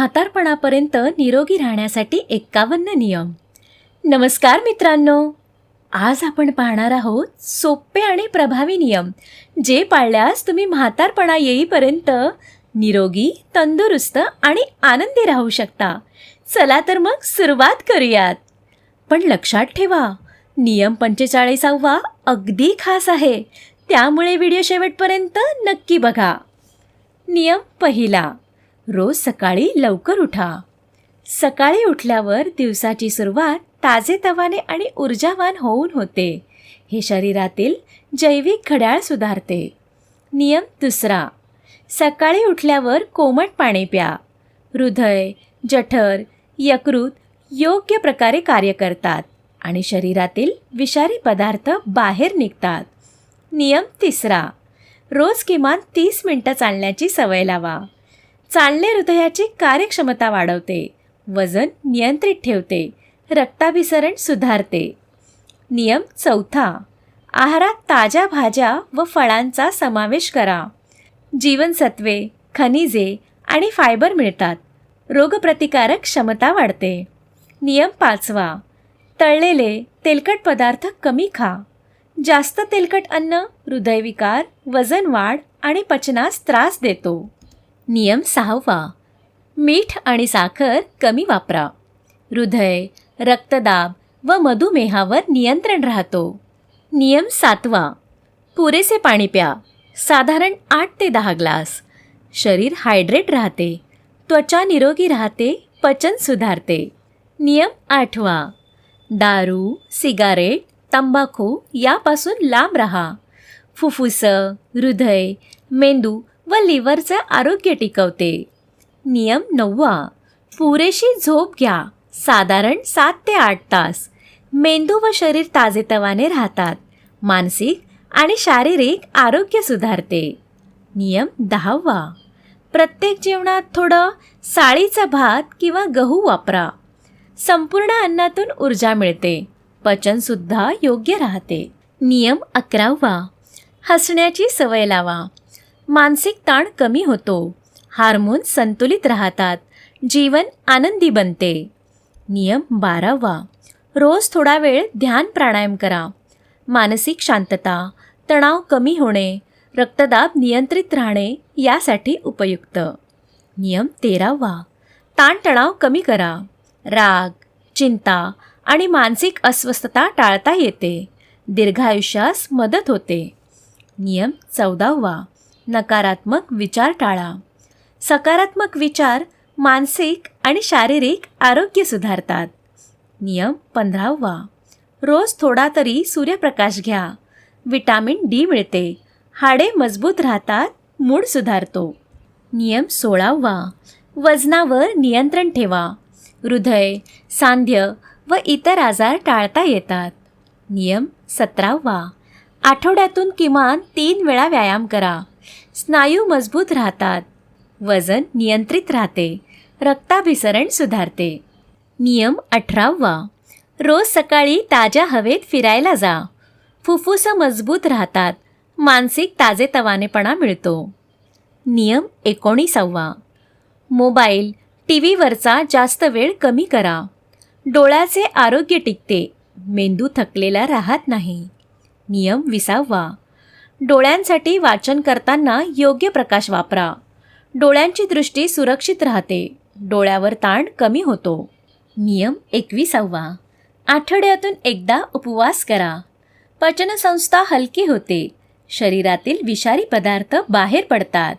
म्हातारपणापर्यंत निरोगी राहण्यासाठी एक्कावन्न नियम. नमस्कार मित्रांनो. आज आपण पाहणार आहोत सोपे आणि प्रभावी नियम जे पाळल्यास तुम्ही म्हातारपणा येईपर्यंत निरोगी तंदुरुस्त आणि आनंदी राहू शकता. चला तर मग सुरुवात करूयात. पण लक्षात ठेवा नियम पंचेचाळीसावा अगदी खास आहे. त्यामुळे व्हिडिओ शेवटपर्यंत नक्की बघा. नियम पहिला. रोज सकाळी लवकर उठा. सकाळी उठल्यावर दिवसाची सुरुवात ताजेतवाने आणि ऊर्जावान होऊन होते. हे शरीरातील जैविक घड्याळ सुधारते. नियम दुसरा. सकाळी उठल्यावर कोमट पाणी प्या. हृदय जठर यकृत योग्य प्रकारे कार्य करतात आणि शरीरातील विषारी पदार्थ बाहेर निघतात. नियम तिसरा. रोज किमान तीस मिनटं चालण्याची सवय लावा. चालणे हृदयाची कार्यक्षमता वाढवते. वजन नियंत्रित ठेवते. रक्ताभिसरण सुधारते. नियम चौथा. आहारात ताज्या भाज्या व फळांचा समावेश करा. जीवनसत्वे खनिजे आणि फायबर मिळतात. रोगप्रतिकारक क्षमता वाढते. नियम पाचवा. तळलेले तेलकट पदार्थ कमी खा. जास्त तेलकट अन्न हृदयविकार वजन वाढ आणि पचनास त्रास देतो. नियम सहावा. मीठ आणि साखर कमी वापरा. हृदय रक्तदाब व मधुमेहावर नियंत्रण राहतो. नियम सातवा. पुरेसे पाणी प्या. साधारण आठ ते दहा ग्लास. शरीर हायड्रेट राहते. त्वचा निरोगी राहते पचन सुधारते. नियम आठवा. दारू सिगारेट तंबाखू यापासून लांब राहा. फुफ्फुसं हृदय मेंदू व लिव्हरचे आरोग्य टिकवते. नियम नववा. पुरेशी झोप घ्या. साधारण सात ते आठ तास. मेंदू व शरीर ताजेतवाने राहतात. मानसिक आणि शारीरिक आरोग्य सुधारते. नियम दहावा. प्रत्येक जेवणात थोडं साळीचा भात किंवा गहू वापरा. संपूर्ण अन्नातून ऊर्जा मिळते. पचनसुद्धा योग्य राहते. नियम अकरावा. हसण्याची सवय लावा. मानसिक ताण कमी होतो. हार्मोन संतुलित राहतात. जीवन आनंदी बनते. नियम बारावा. रोज थोडा वेळ ध्यान प्राणायाम करा. मानसिक शांतता तणाव कमी होणे रक्तदाब नियंत्रित राहणे यासाठी उपयुक्त. नियम तेरावा. ताणतणाव कमी करा. राग चिंता आणि मानसिक अस्वस्थता टाळता येते. दीर्घायुष्यास मदत होते. नियम चौदावा. नकारात्मक विचार टाळा. सकारात्मक विचार मानसिक आणि शारीरिक आरोग्य सुधारतात. नियम पंधरावा. रोज थोडा तरी सूर्यप्रकाश घ्या. विटॅमिन डी मिळते. हाडे मजबूत राहतात मूड सुधारतो. नियम सोळावा. वजनावर नियंत्रण ठेवा. हृदय सांध्य व इतर आजार टाळता येतात. नियम सतरावा. आठवड्यातून किमान तीन वेळा व्यायाम करा. स्नायू मजबूत राहतात. वजन नियंत्रित राहते. रक्ताभिसरण सुधारते. नियम अठरावा. रोज सकाळी ताज्या हवेत फिरायला जा. फुफ्फुसं मजबूत राहतात. मानसिक ताजेतवानेपणा मिळतो. नियम एकोणीसावा. मोबाईल टी व्हीवरचा जास्त वेळ कमी करा. डोळ्याचे आरोग्य टिकते. मेंदू थकलेला राहत नाही. नियम विसावा. डोळ्यांसाठी वाचन करताना योग्य प्रकाश वापरा. डोळ्यांची दृष्टी सुरक्षित राहते. डोळ्यावर ताण कमी होतो. नियम एकविसावा. आठवड्यातून एकदा उपवास करा. पचनसंस्था हलकी होते. शरीरातील विषारी पदार्थ बाहेर पडतात.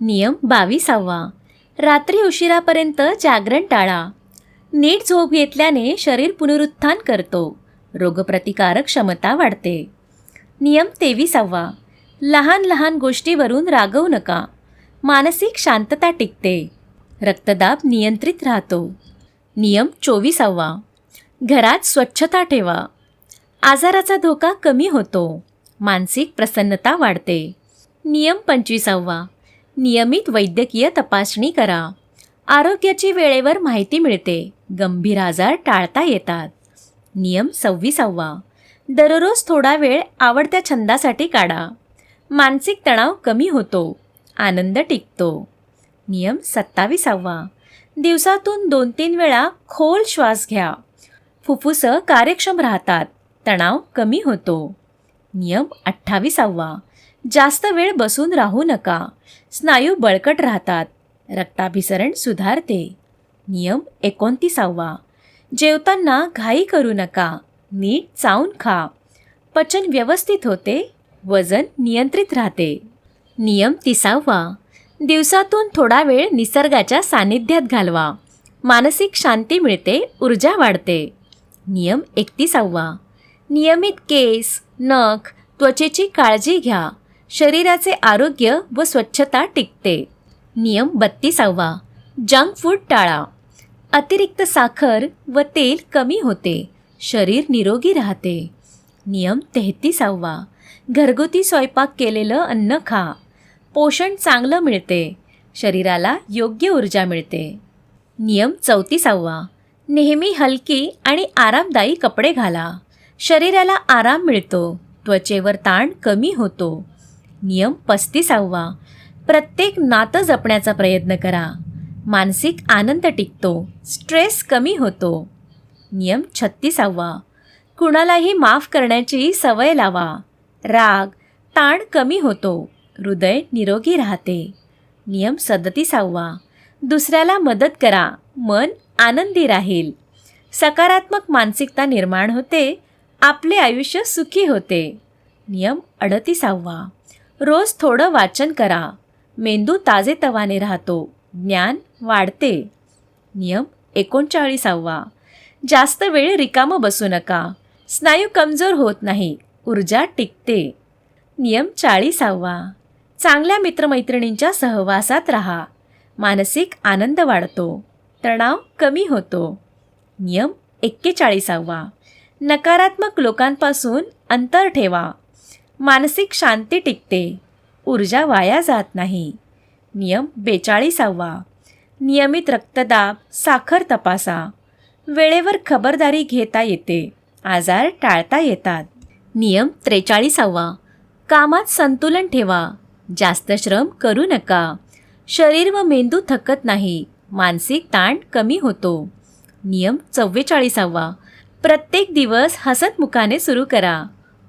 नियम बावीसावा. रात्री उशिरापर्यंत जागरण टाळा. नीट झोप घेतल्याने शरीर पुनरुत्थान करतो. रोगप्रतिकारक क्षमता वाढते. नियम तेविसावा. लहान लहान गोष्टीवरून रागवू नका. मानसिक शांतता टिकते. रक्तदाब नियंत्रित राहतो. नियम चोवीसावा. घरात स्वच्छता ठेवा. आजाराचा धोका कमी होतो. मानसिक प्रसन्नता वाढते. नियम पंचवीसावा. नियमित वैद्यकीय तपासणी करा. आरोग्याची वेळेवर माहिती मिळते. गंभीर आजार टाळता येतात. नियम सव्वीसावा. दररोज थोडा वेळ आवडत्या छंदासाठी काढा. मानसिक तणाव कमी होतो. आनंद टिकतो. नियम सत्तावीसावा. दिवसातून दोन तीन वेळा खोल श्वास घ्या. फुफ्फुसं कार्यक्षम राहतात. तणाव कमी होतो. नियम अठ्ठावीसावा. जास्त वेळ बसून राहू नका. स्नायू बळकट राहतात. रक्ताभिसरण सुधारते. नियम एकोणतीसावा. जेवताना घाई करू नका. नीट चावून खा. पचन व्यवस्थित होते वजन नियंत्रित राहते. नियम तिसावा. दिवसातून थोडा वेळ निसर्गाच्या सानिध्यात घालवा. मानसिक शांती मिळते ऊर्जा वाढते. नियम एकतीसावा. नियमित केस नख त्वचेची काळजी घ्या. शरीराचे आरोग्य व स्वच्छता टिकते. नियम बत्तीसावा. जंक फूड टाळा. अतिरिक्त साखर व तेल कमी होते. शरीर निरोगी राहते. नियम तेहतीसावा. घरगुती स्वयंपाक केलेलं अन्न खा. पोषण चांगलं मिळते. शरीराला योग्य ऊर्जा मिळते. नियम चौतीसावा. नेहमी हलकी आणि आरामदायी कपडे घाला. शरीराला आराम मिळतो. त्वचेवर ताण कमी होतो. नियम पस्तीसावा. प्रत्येक नातं जपण्याचा प्रयत्न करा. मानसिक आनंद टिकतो. स्ट्रेस कमी होतो. नियम छत्तीसावा. कुणालाही माफ करण्याची सवय लावा. राग ताण कमी होतो. हृदय निरोगी राहते. नियम सदतीसावा. दुसऱ्याला मदत करा. मन आनंदी राहील. सकारात्मक मानसिकता निर्माण होते. आपले आयुष्य सुखी होते. नियम अडतीसावा. रोज थोडं वाचन करा. मेंदू ताजेतवाने राहतो. ज्ञान वाढते. नियम एकोणचाळीसावा. जास्त वेळ रिकामं बसू नका. स्नायू कमजोर होत नाही. ऊर्जा टिकते. नियम चाळीसावा. चांगल्या मित्रमैत्रिणींच्या सहवासात राहा. मानसिक आनंद वाढतो. तणाव कमी होतो. नियम एक्केचाळीसावा. नकारात्मक लोकांपासून अंतर ठेवा. मानसिक शांती टिकते. ऊर्जा वाया जात नाही. नियम बेचाळीसावा. नियमित रक्तदाब साखर तपासा. वेळेवर खबरदारी घेता येते. आजार टाळता येतात. नियम त्रेचाळीसावा. कामात संतुलन ठेवा. जास्त श्रम करू नका. शरीर व मेंदू थकत नाही. मानसिक ताण कमी होतो. नियम चव्वेचाळीसावा. प्रत्येक दिवस हसतमुखाने सुरू करा.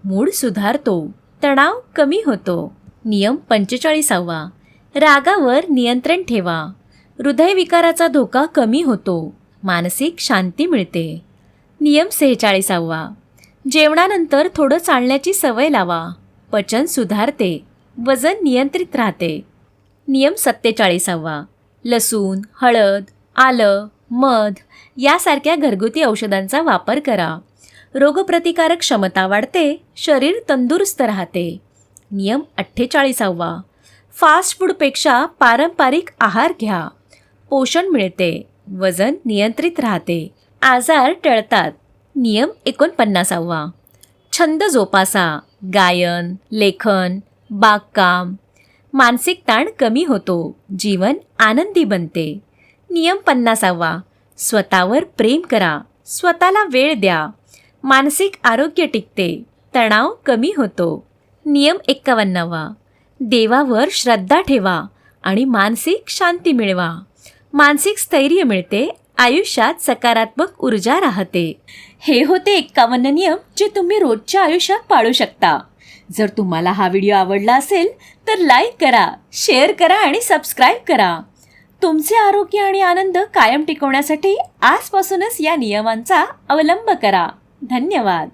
मूड सुधारतो. तणाव कमी होतो. नियम पंचेचाळीसावा. रागावर नियंत्रण ठेवा. हृदयविकाराचा धोका कमी होतो. मानसिक शांती मिळते. नियम सेहेचाळीसावा. जेवणानंतर थोडं चालण्याची सवय लावा. पचन सुधारते. वजन नियंत्रित राहते. नियम सत्तेचाळीसावा. लसूण हळद आलं मध यासारख्या घरगुती औषधांचा वापर करा. रोगप्रतिकारक क्षमता वाढते. शरीर तंदुरुस्त राहते. नियम अठ्ठेचाळीसावा. फास्ट फूडपेक्षा पारंपरिक आहार घ्या. पोषण मिळते. वजन नियंत्रित राहते. आजार टळतात. नियम एकोणपन्नासावा. छंद जोपासा. गायन लेखन बागकाम. मानसिक ताण कमी होतो. जीवन आनंदी बनते. नियम पन्नासावा. स्वतःवर प्रेम करा. स्वतःला वेळ द्या. मानसिक आरोग्य टिकते. तणाव कमी होतो. नियम एक्कावन्नावा. देवावर श्रद्धा ठेवा आणि मानसिक शांती मिळवा. मानसिक स्थैर्य मिळते आयुष्यात सकारात्मक ऊर्जा राहते. हे होते एक्कावन्न नियम जे तुम्ही रोजच्या आयुष्यात पाळू शकता. जर तुम्हाला हा व्हिडिओ आवडला असेल तर लाईक करा शेअर करा आणि सबस्क्राईब करा. तुमचे आरोग्य आणि आनंद कायम टिकवण्यासाठी आजपासूनच या नियमांचा अवलंब करा. धन्यवाद.